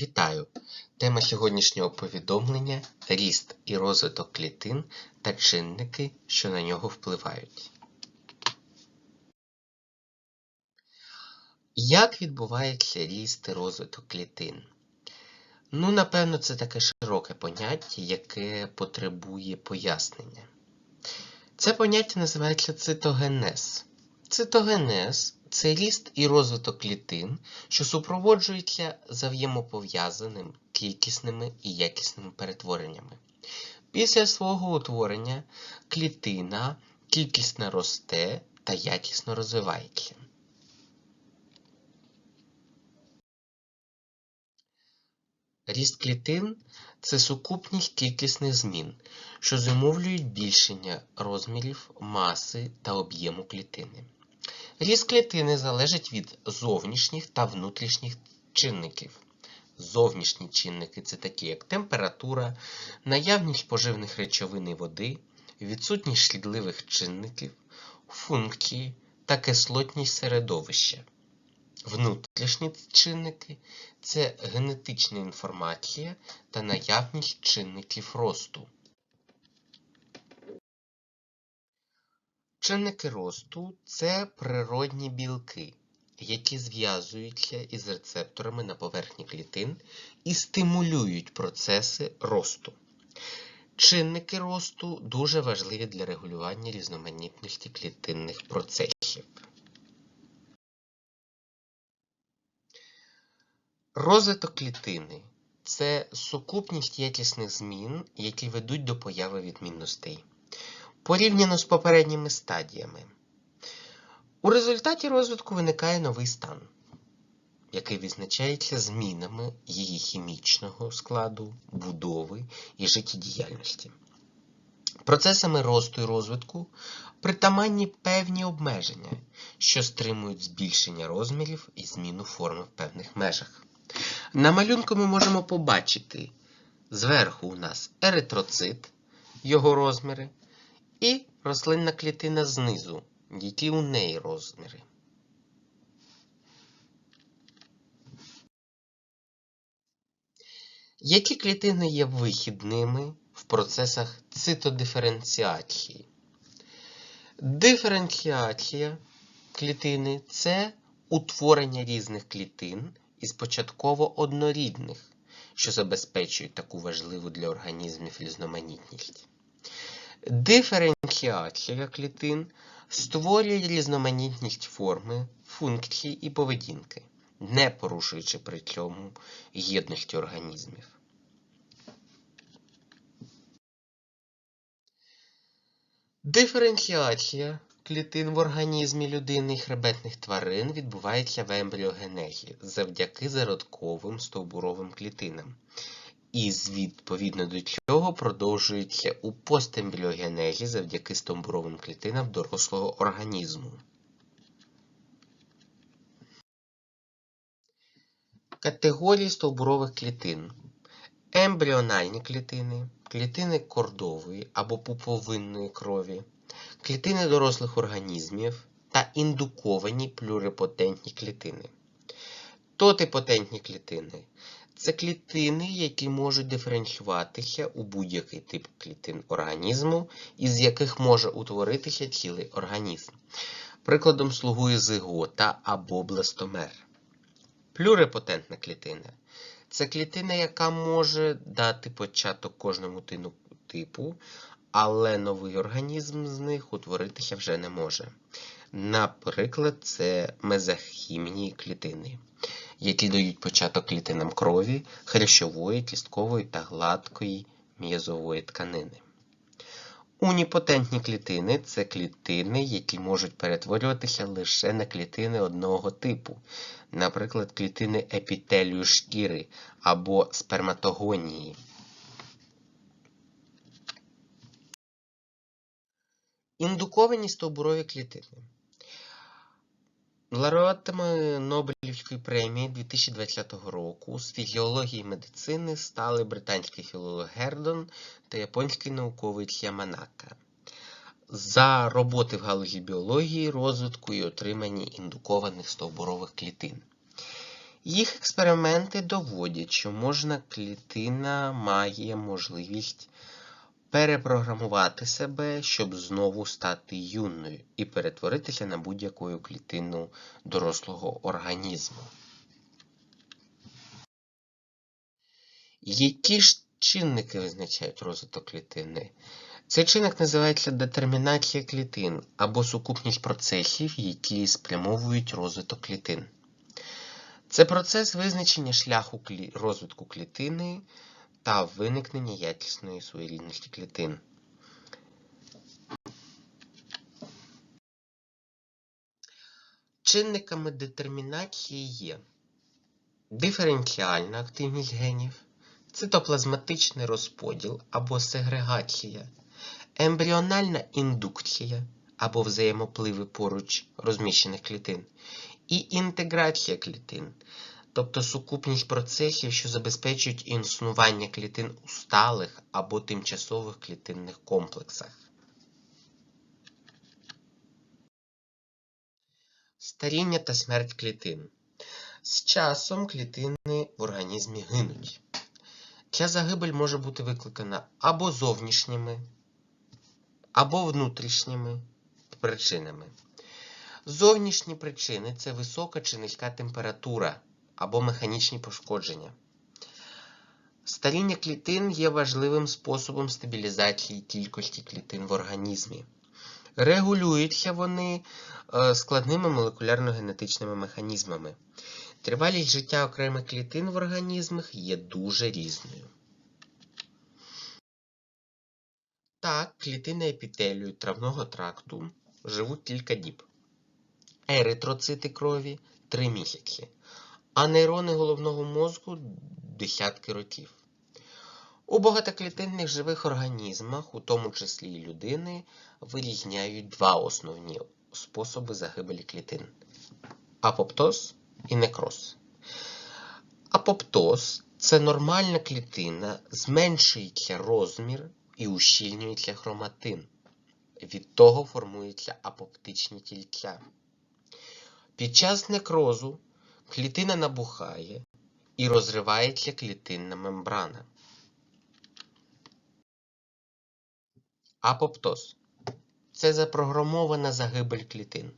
Вітаю! Тема сьогоднішнього повідомлення ріст і розвиток клітин та чинники, що на нього впливають. Як відбувається ріст і розвиток клітин? Ну, напевно, це таке широке поняття, яке потребує пояснення. Це поняття називається цитогенез. Цитогенез це ріст і розвиток клітин, що супроводжується за взаємопов'язаним кількісними і якісними перетвореннями. Після свого утворення клітина кількісно росте та якісно розвивається. Ріст клітин це сукупність кількісних змін, що зумовлюють збільшення розмірів, маси та об'єму клітини. Ріст клітини залежить від зовнішніх та внутрішніх чинників. Зовнішні чинники це такі, як температура, наявність поживних речовин і води, відсутність шкідливих чинників, функції та кислотність середовища. Внутрішні чинники це генетична інформація та наявність чинників росту. Чинники росту це природні білки, які зв'язуються із рецепторами на поверхні клітин і стимулюють процеси росту. Чинники росту дуже важливі для регулювання різноманітності клітинних процесів. Розвиток клітини це сукупність якісних змін, які ведуть до появи відмінностей. Порівняно з попередніми стадіями. У результаті розвитку виникає новий стан, який визначається змінами її хімічного складу, будови і життєдіяльності. Процесами росту і розвитку притаманні певні обмеження, що стримують збільшення розмірів і зміну форми в певних межах. На малюнку ми можемо побачити зверху у нас еритроцит, його розміри, і рослинна клітина знизу, які у неї розміри. Які клітини є вихідними в процесах цитодиференціації? Диференціація клітини це утворення різних клітин із початково однорідних, що забезпечують таку важливу для організмів різноманітність. Диференціація клітин створює різноманітність форми, функцій і поведінки, не порушуючи при цьому єдності організмів. Диференціація клітин в організмі людини і хребетних тварин відбувається в ембріогенезі завдяки зародковим стовбуровим клітинам. І відповідно до цього продовжується у постембріогенезі завдяки стовбуровим клітинам дорослого організму. Категорії стовбурових клітин. Ембріональні клітини, клітини кордової або пуповинної крові, клітини дорослих організмів та індуковані плюрипотентні клітини. Тотипотентні клітини це клітини, які можуть диференціюватися у будь-який тип клітин організму, із яких може утворитися цілий організм. Прикладом слугує зигота або бластомер. Плюрипотентна клітина це клітина, яка може дати початок кожному типу, але новий організм з них утворитися вже не може. Наприклад, це мезохімні клітини, які дають початок клітинам крові, хрящової, кісткової та гладкої м'язової тканини. Уніпотентні клітини це клітини, які можуть перетворюватися лише на клітини одного типу, наприклад, клітини епітелію шкіри або сперматогонії. Індуковані стовбурові клітини. Лауреатами Нобелівської премії 2020 року з фізіології медицини стали британський філолог Гердон та японський науковець Яманака. За роботи в галузі біології, розвитку і отриманні індукованих стовбурових клітин. Їх експерименти доводять, що можна клітина має можливість перепрограмувати себе, щоб знову стати юною і перетворитися на будь-яку клітину дорослого організму. Які ж чинники визначають розвиток клітини? Цей чинник називається детермінація клітин або сукупність процесів, які спрямовують розвиток клітин. Це процес визначення шляху розвитку клітини та виникнення якісної своєрідності клітин. Чинниками детермінації є диференціальна активність генів, цитоплазматичний розподіл або сегрегація, ембріональна індукція або взаємопливи поруч розміщених клітин, і інтеграція клітин, тобто сукупність процесів, що забезпечують існування клітин у сталих або тимчасових клітинних комплексах. Старіння та смерть клітин. З часом клітини в організмі гинуть. Ця загибель може бути викликана або зовнішніми, або внутрішніми причинами. Зовнішні причини це висока чи низька температура або механічні пошкодження. Старіння клітин є важливим способом стабілізації кількості клітин в організмі. Регулюються вони е, складними молекулярно-генетичними механізмами. Тривалість життя окремих клітин в організмах є дуже різною. Так, клітини епітелію травного тракту живуть кілька діб. Еритроцити крові 3 місяці, а нейрони головного мозку десятки років. У багатоклітинних живих організмах, у тому числі і людини, вирізняють два основні способи загибелі клітин апоптоз і некроз. Апоптоз це нормальна клітина, зменшується розмір і ущільнюється хроматин. Від того формуються апоптичні тільця. Під час некрозу клітина набухає і розривається клітинна мембрана. Апоптоз це запрограмована загибель клітин.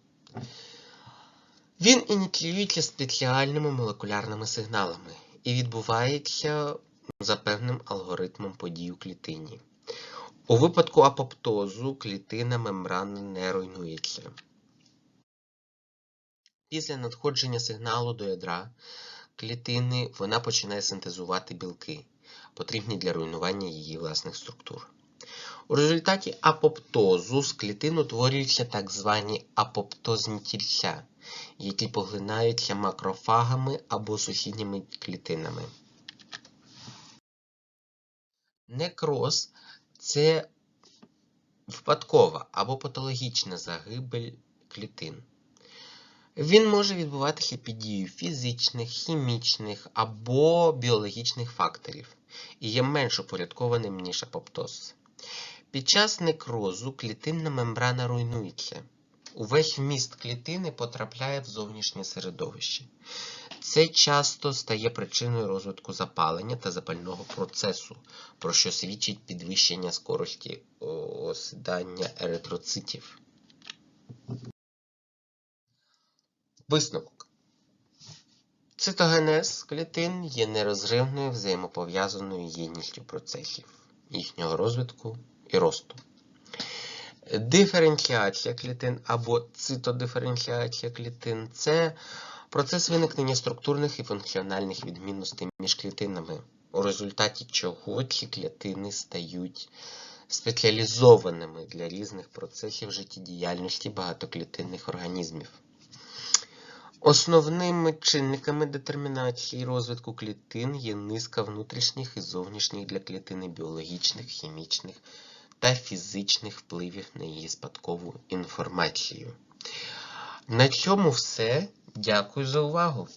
Він ініціюється спеціальними молекулярними сигналами і відбувається за певним алгоритмом подій у клітині. У випадку апоптозу клітина мембрана не руйнується. Після надходження сигналу до ядра клітини вона починає синтезувати білки, потрібні для руйнування її власних структур. У результаті апоптозу з клітин утворюються так звані апоптозні тільця, які поглинаються макрофагами або сусідніми клітинами. Некроз це випадкова або патологічна загибель клітин. Він може відбуватися під дією фізичних, хімічних або біологічних факторів і є менш упорядкованим, ніж апоптоз. Під час некрозу клітинна мембрана руйнується. Увесь вміст клітини потрапляє в зовнішнє середовище. Це часто стає причиною розвитку запалення та запального процесу, про що свідчить підвищення скорості осідання еритроцитів. Висновок. Цитогенез клітин є нерозривною взаємопов'язаною єдністю процесів їхнього розвитку і росту. Диференціація клітин або цитодиференціація клітин це процес виникнення структурних і функціональних відмінностей між клітинами, у результаті чого ці клітини стають спеціалізованими для різних процесів життєдіяльності багатоклітинних організмів. Основними чинниками детермінації розвитку клітин є низка внутрішніх і зовнішніх для клітини біологічних, хімічних та фізичних впливів на її спадкову інформацію. На цьому все. Дякую за увагу!